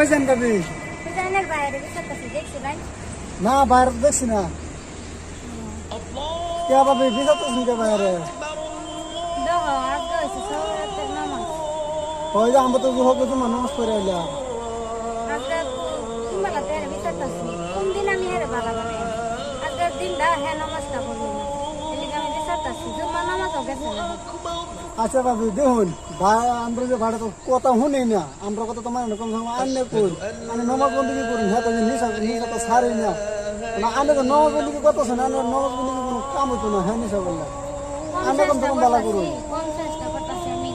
বিশাল দেখছি ভাই। না বাইরে দেখছি না। কে বাবি বিজা তো শুনতে বাইরে? ওই যে আমরা তো গুহ কিছু মানুষ করে এলাম দিন আমি হেরে ভালো বানাই আজকে দিনটা হ্যাঁ পড়ব আচ্ছা বাবি দেখুন আমরা যে ভাড়া তো কথা শুনি না, আমরা কথা তোমার এরকম সময় আনলে কই আমি নমাজ বন্দি করুন হ্যাঁ তো নিশা সারি না। না আনে তো নমাজ বন্দি কত আছে না আনে নমাজ বন্দি কোনো কাম হতো না হ্যাঁ নিশা বললে আমরা কম থেকে বালা করুন আমি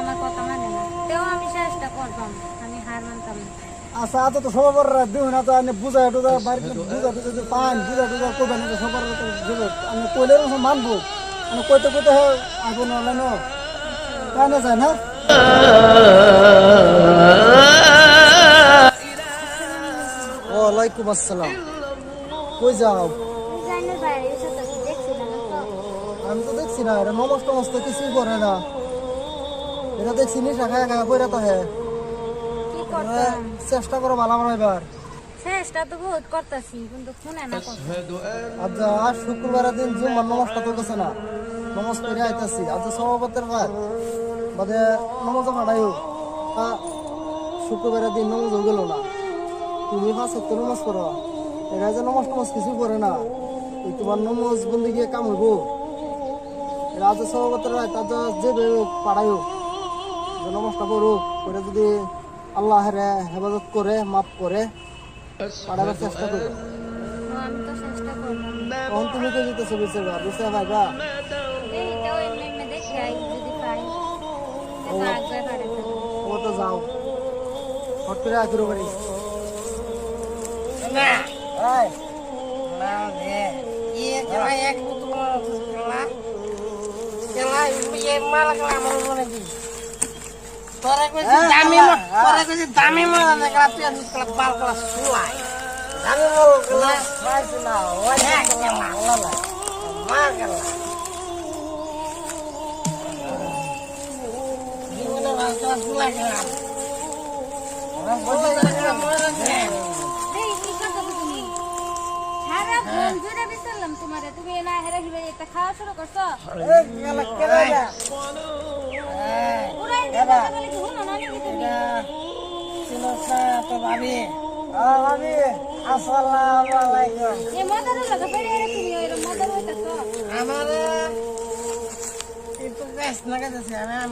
আমার কথা মানে না, তেও আমি চেষ্টা করতাম, আমি হার মানতাম না। আচ্ছা আজ তো সবার দেখুন না তো, আমি বুঝা টুজা বাড়িতে বুঝা টুজা যদি পান বুঝা টুজা করবেন না সবার আমি কইলে মানবো। আমি কইতে কইতে আগে নলে ন কেন যায় না? ওয়ালাইকুম আসসালাম। কই যাও? না আমি তো দেখছি না এটা নমস টমস তো কিছুই করে না। এটা দেখছি নি শাখা খায় কইরা তো হ্যাঁ চেষ্টা করো ভালো আমার এবার চেষ্টা তো বহুত করতেছি কিন্তু শুনে না আচ্ছা আজ শুক্রবারের দিন জুম্মার নমস্কার তো গেছে না। নমস করে আইতাছি। আজ সভাপতির কাজ বাদে নমজ তা দিন নমজ হয়ে গেল না। তুমি পাঁচ সত্য নমজ করো এরা যে নমজ টমজ কিছু করে না। এই তোমার নমজ বন্ধু গিয়ে কাম হইব। এরা আজ সভাপতির রায় তার যে পাড়াইও যে নমস্টা করুক করে যদি আল্লাহ হেফাজত করে মাফ করে পাড়াবার চেষ্টা করো। ও, আমি তো তখন তুমি তো যেতেছো বেঁচে গা বেঁচে ভাইবা এইটাও এমনি এমনি দেখি আই যদি পাই। এটা আগে পারে। ও তো যাও। হট করে আয় বাড়ি। না। এই না দে খেলা এক তোমার খেলা খেলা ইয়ে মালা খেলা আমার মনে দি তোরা কইছি দামি মা তোরা কইছি দামি মা না খেলা তুই আমি খেলা বাল খেলা সুলাই দামি মা খেলা পাইছি না ওই খেলা না মা খেলা জীবনে খেলা সুলাই খেলা এই কি কথা তুমি সারা ফোন জুড়ে বিচারলাম তোমারে তুমি না হেরা হিবে এটা খাওয়া শুরু করছো খেলা খেলা পুরাই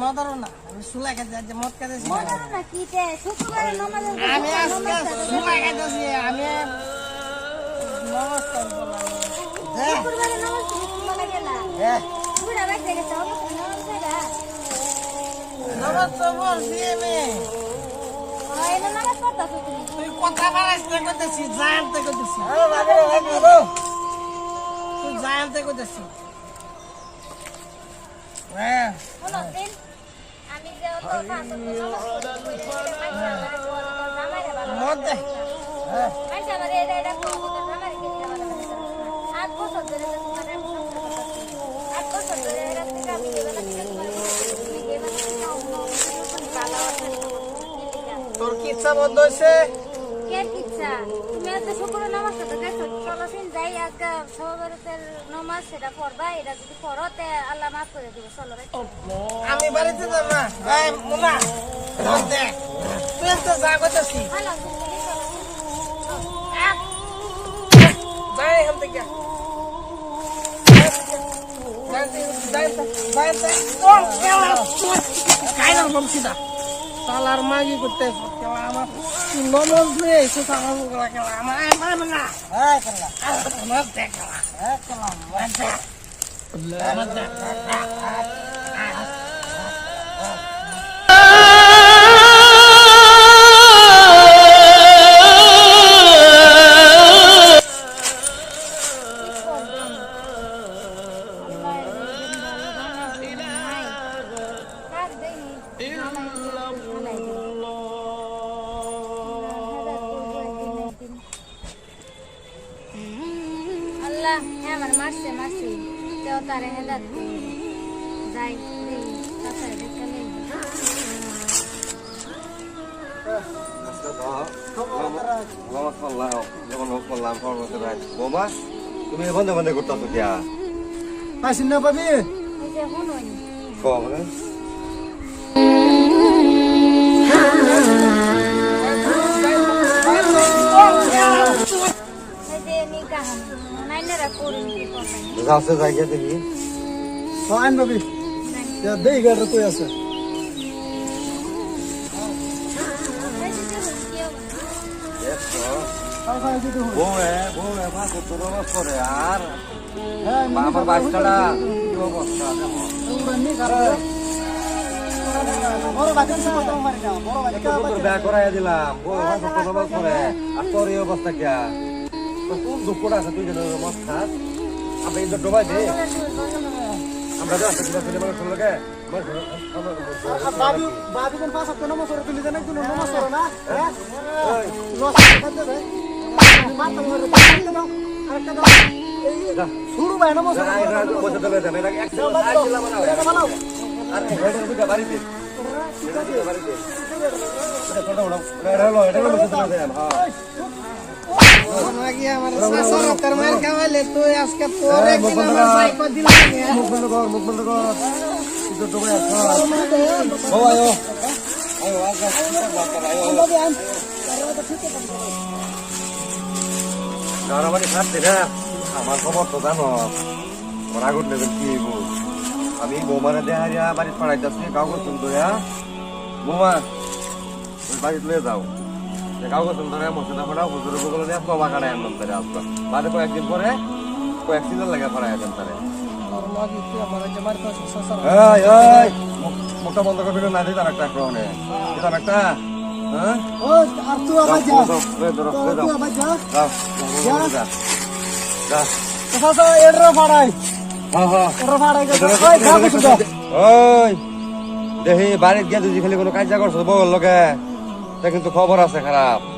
মদরও না আমি সুলাই কাজে মদ নামাজের আমি আজকে সুলাই কাজে আমি নমস্কার বললাম হ্যাঁ কথা বাড়াইস না করতেছি জানতে করতেছি তুই জানতে করতেছি হ্যাঁ মদ দে হ্যাঁ আট বছর ধরে আট বছর ধরে তোর কি ইচ্ছা বন্ধ হয়েছে কে ইচ্ছা? তুমি আজকে শুক্র নামাজটা তো দেখো চলো সিন যাই আজকে সহবরতের নামাজ সেটা পড়বা এটা যদি পড়ো তে আল্লাহ মাফ করে দিব চলো আমি বাড়িতে যাব না। এই মুনা মদ দে। তুই তো যা করতেছি ভালো তুমি চলো যাই এখান থেকে। তালার মাগি করতে খেলা আমার নমজ নিয়ে এসে তালা খেলা আমার আমার না আমার দেখ খেলা আল্লাহ হ্যাঁ আমার মারছে তারে হেদাত যাই বৌমা তুমি বন্ধে বন্ধে করতেছো কিয়া পাইছি না পাবি কম না কি যাচ্ছে জায়গা দেখি। হ্যাঁ আইন পাবি দেই গাড়ি কই আছে? কি অবস্থা হ্যাঁ হ্যাঁ আর হ্যাঁ আমার বাচ্চাটা কি অবস্থা বড় না বড় করাই দিলাম। তোর আর তোর এই অবস্থা কিয়া তো কোন দুঃখটা আছে তুই যেন মত খাস। আমরা ইন্দর ডোবাই দে। আমরা যা আসতে দিবা ছেলে মানুষ লাগে বাবি বাবি কোন পাঁচ সপ্তাহ নমাজ করে তুমি নমাজ করো না? হ্যাঁ? লস করতে দেবে মাথা ধরে আরেকটা দাও। আরেকটা দাও। শুরু ভাই নমাজ বসে দেবে আর বাড়িতে বাড়িতে। এটা এটা এটা হ্যাঁ। আমার খবর তো জানো। আমার আগুন লেভেল কি আমি বৌমারে দেহারিয়া বাড়ি পাড়াইতেছি কাউকে শুনতো হ্যাঁ বৌমা ওই বাড়ি লয়ে যাও কাউকে না মশলা ফোড়া হুজুরের বগলে নিয়ে কবা কাটাই আনলাম কয়েকদিন পরে কয়েক লাগে পাড়াই আনলাম তারে। মুখটা বন্ধ করবি না দিতাম একটা ক্রমে দিতাম একটা হ্যাঁ? আর তুই ধরো, তুই দেখি বাড়িতে গিয়ে যদি খালি কোনো কাজ করছ বউর লগে। তা কিন্তু খবর আছে খারাপ।